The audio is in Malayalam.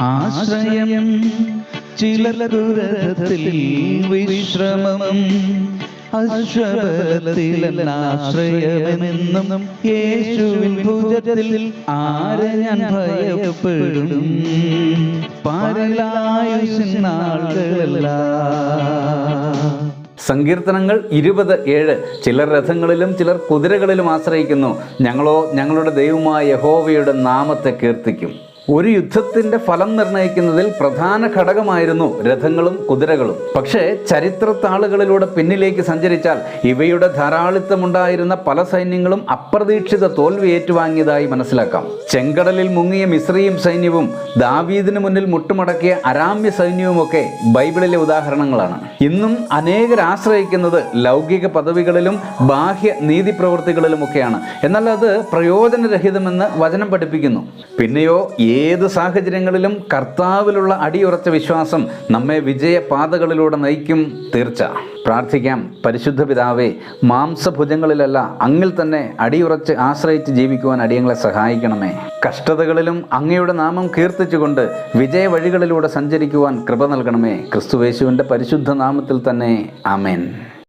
ആശ്രയം ചിലർക്കു രഥത്തിൽ വിശ്രമം അശ്വബലത്തിലെന്നാശ്രയമെന്നും യേശുവിൻ ഭുജത്തിൽ ആരെ ഞാൻ ഭയപ്പെടും? സങ്കീർത്തനങ്ങൾ ഇരുപത് ഏഴ് ചിലർ രഥങ്ങളിലും ചിലർ കുതിരകളിലും ആശ്രയിക്കുന്നു. ഞങ്ങളോ ഞങ്ങളുടെ ദൈവമായ യഹോവയുടെ നാമത്തെ കീർത്തിക്കും. ഒരു യുദ്ധത്തിന്റെ ഫലം നിർണയിക്കുന്നതിൽ പ്രധാന ഘടകമായിരുന്നു രഥങ്ങളും കുതിരകളും. പക്ഷേ ചരിത്രത്താളുകളിലൂടെ പിന്നിലേക്ക് സഞ്ചരിച്ചാൽ ഇവയുടെ ധാരാളിത്തമുണ്ടായിരുന്ന പല സൈന്യങ്ങളും അപ്രതീക്ഷിത തോൽവി ഏറ്റുവാങ്ങിയതായി മനസ്സിലാക്കാം. ചെങ്കടലിൽ മുങ്ങിയ മിശ്രീം സൈന്യവും ദാവീദിന് മുന്നിൽ മുട്ടുമടക്കിയ അരാമ്യ സൈന്യവുമൊക്കെ ബൈബിളിലെ ഉദാഹരണങ്ങളാണ്. ഇന്നും അനേകർ ആശ്രയിക്കുന്നത് ലൗകിക പദവികളിലും ബാഹ്യ നീതി പ്രവൃത്തികളിലുമൊക്കെയാണ് എന്നാൽ അത് പ്രയോജനരഹിതമെന്ന് വചനം പഠിപ്പിക്കുന്നു. പിന്നെയോ ഏത് സാഹചര്യങ്ങളിലും കർത്താവിലുള്ള അടിയുറച്ച വിശ്വാസം നമ്മെ വിജയപാതകളിലൂടെ നയിക്കും തീർച്ച. പ്രാർത്ഥിക്കാം. പരിശുദ്ധ പിതാവേ മാംസഭുജങ്ങളിലല്ല അങ്ങിൽ തന്നെ അടിയുറച്ച് ആശ്രയിച്ച് ജീവിക്കുവാൻ അടിയങ്ങളെ സഹായിക്കണമേ. കഷ്ടതകളിലും അങ്ങയുടെ നാമം കീർത്തിച്ചുകൊണ്ട് വിജയ വഴികളിലൂടെ സഞ്ചരിക്കുവാൻ കൃപ നൽകണമേ. ക്രിസ്തുവേശുവിന്റെ പരിശുദ്ധ നാമത്തിൽ തന്നെ. ആമേൻ.